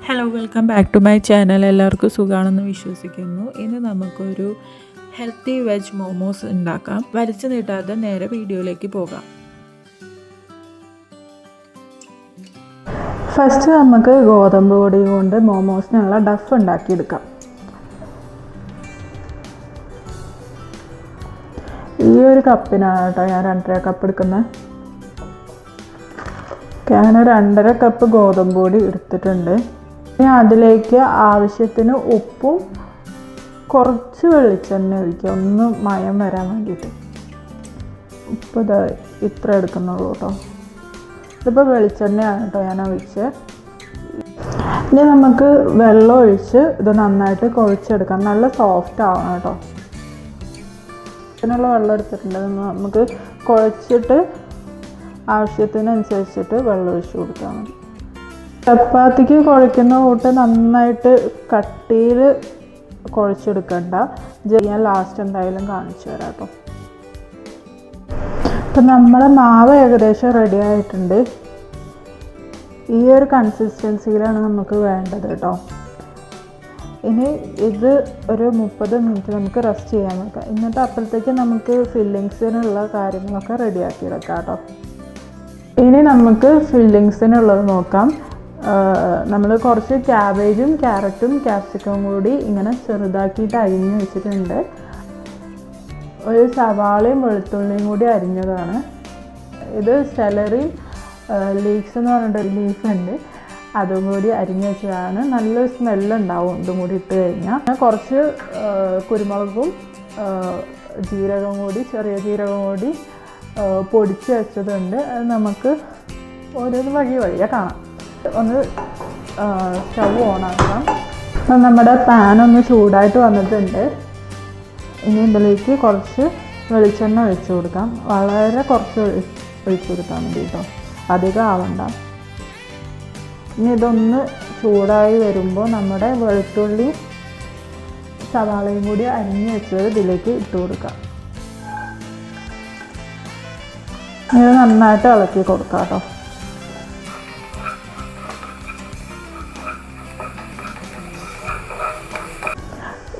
Hello welcome back to my channel എല്ലാവർക്കും സുഖമാണെന്ന് വിശ്വസിക്കുന്നു. ഇന്ന് നമുക്കൊരു ഹെൽത്തി വെജ് മോമോസ് ഉണ്ടാക്കാം. വരച്ച് നീട്ടാതെ നേരെ വീഡിയോയിലേക്ക് പോകാം. ഫസ്റ്റ് നമുക്ക് ഗോതമ്പ് പൊടി കൊണ്ട് മോമോസിനുള്ള ഡഫ് ഉണ്ടാക്കിയെടുക്കാം. ഈ ഒരു കപ്പിനാണ് കേട്ടോ ഞാൻ രണ്ടര കപ്പ് എടുക്കുന്നത്. ഞാൻ രണ്ടര കപ്പ് ഗോതമ്പ് പൊടി എടുത്തിട്ടുണ്ട്. ഇനി അതിലേക്ക് ആവശ്യത്തിന് ഉപ്പും കുറച്ച് വെളിച്ചെണ്ണ ഒഴിക്കുക. ഒന്ന് മയം വരാൻ വേണ്ടിയിട്ട്. ഉപ്പ് ഇത് ഇത്ര എടുക്കുന്നുള്ളൂ കേട്ടോ. ഇതിപ്പോൾ വെളിച്ചെണ്ണയാണ് കേട്ടോ ഞാൻ ഒഴിച്ച്. ഇനി നമുക്ക് വെള്ളം ഒഴിച്ച് ഇത് നന്നായിട്ട് കുഴച്ചെടുക്കാം. നല്ല സോഫ്റ്റ് ആവണം കേട്ടോ. ഇതിനുള്ള വെള്ളം എടുത്തിട്ടുണ്ട്. നമുക്ക് കുഴച്ചിട്ട് ആവശ്യത്തിനനുസരിച്ചിട്ട് വെള്ളം ഒഴിച്ച് കൊടുത്താൽ മതി. ചപ്പാത്തിക്ക് കുഴക്കുന്ന കൂട്ട് നന്നായിട്ട് കട്ടിയിൽ കുഴച്ചെടുക്കണ്ട. ഞാൻ ലാസ്റ്റ് എന്തായാലും കാണിച്ചു തരാം കേട്ടോ. ഇപ്പം നമ്മുടെ മാവ് ഏകദേശം റെഡി ആയിട്ടുണ്ട്. ഈ ഒരു കൺസിസ്റ്റൻസിയിലാണ് നമുക്ക് വേണ്ടത് കേട്ടോ. ഇനി ഇത് ഒരു മുപ്പത് മിനിറ്റ് നമുക്ക് റെസ്റ്റ് ചെയ്യാൻ വെക്കാം. എന്നിട്ട് അപ്പോഴത്തേക്ക് നമുക്ക് ഫില്ലിങ്സിനുള്ള കാര്യങ്ങളൊക്കെ റെഡിയാക്കി എടുക്കാം കേട്ടോ. ഇനി നമുക്ക് ഫില്ലിങ്സിനുള്ളത് നോക്കാം. നമ്മൾ കുറച്ച് ക്യാബേജും ക്യാരറ്റും ക്യാപ്സിക്കവും കൂടി ഇങ്ങനെ ചെറുതാക്കിയിട്ട് അരിഞ്ഞ് വെച്ചിട്ടുണ്ട്. ഒരു സവാളയും വെളുത്തുള്ളിയും കൂടി അരിഞ്ഞതാണ്. ഇത് സെലറി ലീക്സ് എന്ന് പറഞ്ഞിട്ട് ലീഫ് ഉണ്ട്. അതും കൂടി അരിഞ്ഞ് വെച്ചതാണ്. നല്ലൊരു സ്മെല്ലുണ്ടാവും ഇതും കൂടി ഇട്ട് കഴിഞ്ഞാൽ കുറച്ച് കുരുമുളകും ജീരകം കൂടി ചെറിയ ജീരകം കൂടി പൊടിച്ച് വെച്ചതുണ്ട്. അത് നമുക്ക് ഓരോന്ന് വഴി വഴിയെ കാണാം. ഒന്ന് സ്റ്റവ് ഓണാക്കാം. അപ്പം നമ്മുടെ പാൻ ഒന്ന് ചൂടായിട്ട് വന്നിട്ടുണ്ട്. ഇനി ഇതിലേക്ക് കുറച്ച് വെളിച്ചെണ്ണ ഒഴിച്ചു കൊടുക്കാം. വളരെ കുറച്ച് ഒഴിച്ചു കൊടുത്താൽ മതി കേട്ടോ. അധികം ആവണ്ട. ഇനി ഇതൊന്ന് ചൂടായി വരുമ്പോൾ നമ്മുടെ വെളുത്തുള്ളി സവാളയും കൂടി അരിഞ്ഞ് വെച്ചത് ഇതിലേക്ക് ഇട്ട് കൊടുക്കാം. ഇത് നന്നായിട്ട് ഇളക്കി കൊടുക്കാം കേട്ടോ.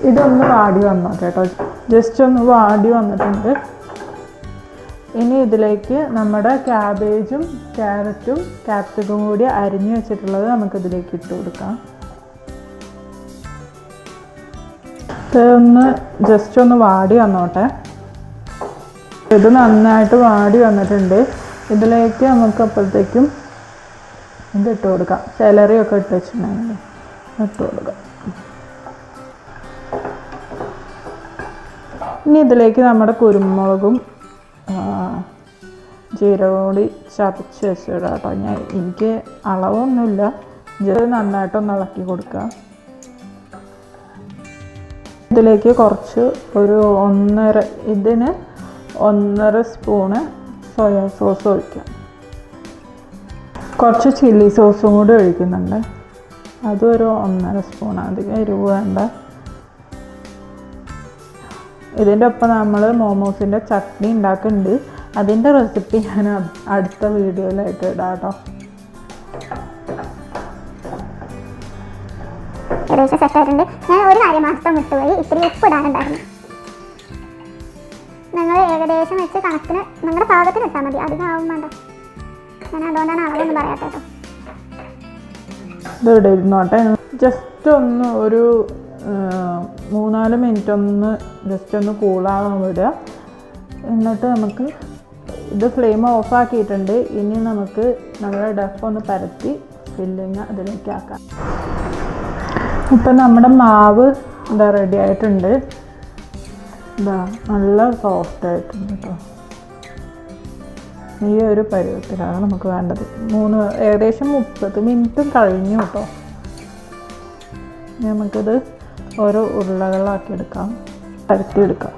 ഇതൊന്ന് വാടി വന്നു കേട്ടോ. ജസ്റ്റ് ഒന്ന് വാടി വന്നിട്ടുണ്ട്. ഇനി ഇതിലേക്ക് നമ്മുടെ ക്യാബേജും ക്യാരറ്റും ക്യാപ്സിക്കും കൂടി അരിഞ്ഞു വെച്ചിട്ടുള്ളത് നമുക്ക് ഇതിലേക്ക് ഇട്ട് കൊടുക്കാം. ഒന്ന് ജസ്റ്റ് ഒന്ന് വാടി വന്നോട്ടെ. ഇത് നന്നായിട്ട് വാടി വന്നിട്ടുണ്ട്. ഇതിലേക്ക് നമുക്ക് അപ്പോഴത്തേക്കും ഇത് ഇട്ട് കൊടുക്കാം. സാലറിയൊക്കെ ഇട്ട് വെച്ചിട്ടുണ്ടെങ്കിൽ ഇട്ട് കൊടുക്കാം. ഇനി ഇതിലേക്ക് നമ്മുടെ കുരുമുളകും ജീരകം കൂടി ചതച്ച് വെച്ചിടാം കേട്ടോ ഞാൻ എനിക്ക് അളവൊന്നുമില്ല. ഇത് നന്നായിട്ടൊന്ന് ഇളക്കി കൊടുക്കുക ഇതിലേക്ക് കുറച്ച് ഒരു ഒന്നര ഇതിന് ഒന്നര സ്പൂണ് സോയാ സോസ് ഒഴിക്കാം. കുറച്ച് ചില്ലി സോസും കൂടി ഒഴിക്കുന്നുണ്ട്. അതൊരു ഒന്നര സ്പൂൺ അധികം എരിവ് വേണ്ട. ഇതിന്റെ ഒപ്പം നമ്മൾ മോമോസിന്റെ ചട്നി ഉണ്ടാക്കുന്നുണ്ട് അതിന്റെ റെസിപ്പി ഞാൻ അടുത്ത വീഡിയോയിലായിട്ട് ഇടാം കേട്ടോ. ഏകദേശം സെറ്റായിട്ടുണ്ട് ഞാൻ ഒരു കാര്യം മാത്രം വിട്ടുപോയി. ഇത്തിരി ഉപ്പ് ഇടാനുണ്ടായിരുന്നു. നിങ്ങൾ ഏകദേശം വെച്ച് കണക്കിന് നിങ്ങളുടെ പാകത്തിന് ഇട്ടാൽ മതി. അധികം ആവും വേണ്ട. ഞാൻ അതുകൊണ്ടാണ് അളവൊന്നും പറയാത്ത കേട്ടോ. ഇത് ഇവിടെ ഇരുന്നോട്ടെ. ജസ്റ്റ് ഒന്ന് ഒരു മൂന്നാൽ മിനിറ്റ് ഒന്ന് ജസ്റ്റ് ഒന്ന് കൂളാവാൻ വിടുക. എന്നിട്ട് നമുക്ക് ഇത് ഫ്ലെയിം ഓഫാക്കിയിട്ടുണ്ട് ഇനി നമുക്ക് നമ്മുടെ ഡഫ് ഒന്ന് പരത്തി ഫില്ലിങ് അതിലേക്ക് ആക്കാം. ഇപ്പം നമ്മുടെ മാവ് ഇതാ റെഡി ആയിട്ടുണ്ട്. ഇതാ നല്ല സോഫ്റ്റ് ആയിട്ടുണ്ട് കേട്ടോ ഈ ഒരു പരുവത്തിലാണ് നമുക്ക് വേണ്ടത്. മൂന്ന് ഏകദേശം മുപ്പത് മിനിറ്റും കഴിഞ്ഞു കേട്ടോ നമുക്കിത് ഓരോ ഉരുളകളാക്കി എടുക്കാം പരത്തിയെടുക്കാം.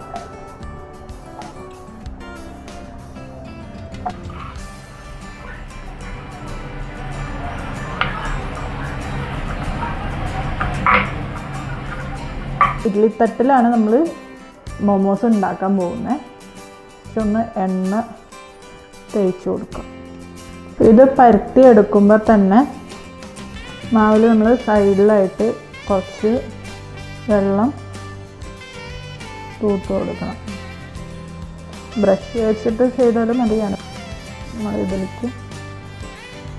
ഇഡ്ലിത്തട്ടിലാണ് നമ്മൾ മോമോസ് ഉണ്ടാക്കാൻ പോകുന്നത്. പക്ഷെ ഒന്ന് എണ്ണ തേച്ച് കൊടുക്കാം. ഇത് പരത്തി എടുക്കുമ്പോൾ തന്നെ മാവിൽ നമ്മൾ സൈഡിലായിട്ട് കുറച്ച് വെള്ളം തൂത്ത് കൊടുക്കണം. ബ്രഷ് വെച്ചിട്ട് ചെയ്താലും മതിയാണ്. നമ്മൾ ഇതിലേക്ക്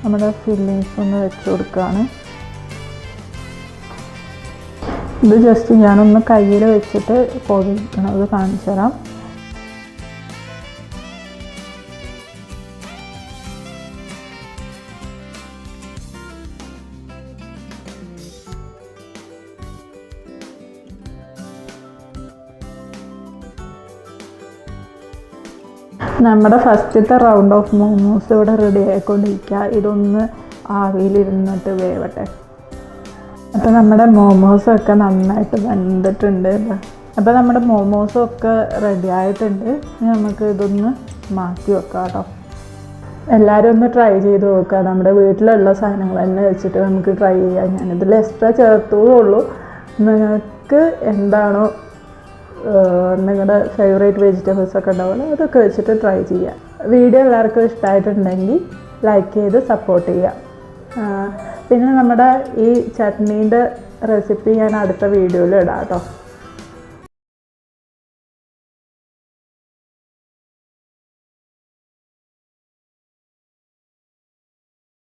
നമ്മുടെ ഫില്ലിങ്സ് ഒന്ന് വെച്ച് കൊടുക്കുകയാണ് ഇത് ജസ്റ്റ് ഞാനൊന്ന് കയ്യിൽ വെച്ചിട്ട് പൊതിക്കണത് കാണിച്ചു തരാം നമ്മുടെ ഫസ്റ്റത്തെ റൗണ്ട് ഓഫ് മോമോസ് ഇവിടെ റെഡി ആയിക്കൊണ്ടിരിക്കുക. ഇതൊന്ന് ആവിയിലിരുന്നിട്ട് വേവട്ടെ. അപ്പോൾ നമ്മുടെ മോമോസൊക്കെ നന്നായിട്ട് വെന്തിട്ടുണ്ട് അപ്പോൾ നമ്മുടെ മോമോസൊക്കെ റെഡി ആയിട്ടുണ്ട്. നമുക്ക് ഇതൊന്ന് മാറ്റി വെക്കാം കേട്ടോ എല്ലാവരും ഒന്ന് ട്രൈ ചെയ്ത് നോക്കുക. നമ്മുടെ വീട്ടിലുള്ള സാധനങ്ങൾ തന്നെ വെച്ചിട്ട് നമുക്ക് ട്രൈ ചെയ്യാം. ഞാനിതിൽ എക്സ്ട്രാ ചേർത്തേ ഉള്ളൂ നിങ്ങൾക്ക് എന്താണോ നിങ്ങളുടെ ഫേവറേറ്റ് വെജിറ്റബിൾസ് ഒക്കെ ഉണ്ടാവുമല്ലോ അതൊക്കെ വെച്ചിട്ട് ട്രൈ ചെയ്യാം. വീഡിയോ എല്ലാവർക്കും ഇഷ്ടമായിട്ടുണ്ടെങ്കിൽ ലൈക്ക് ചെയ്ത് സപ്പോർട്ട് ചെയ്യാം. പിന്നെ നമ്മുടെ ഈ ചട്നീന്റെ റെസിപ്പി ഞാൻ അടുത്ത വീഡിയോയിൽ ഇടാം കേട്ടോ.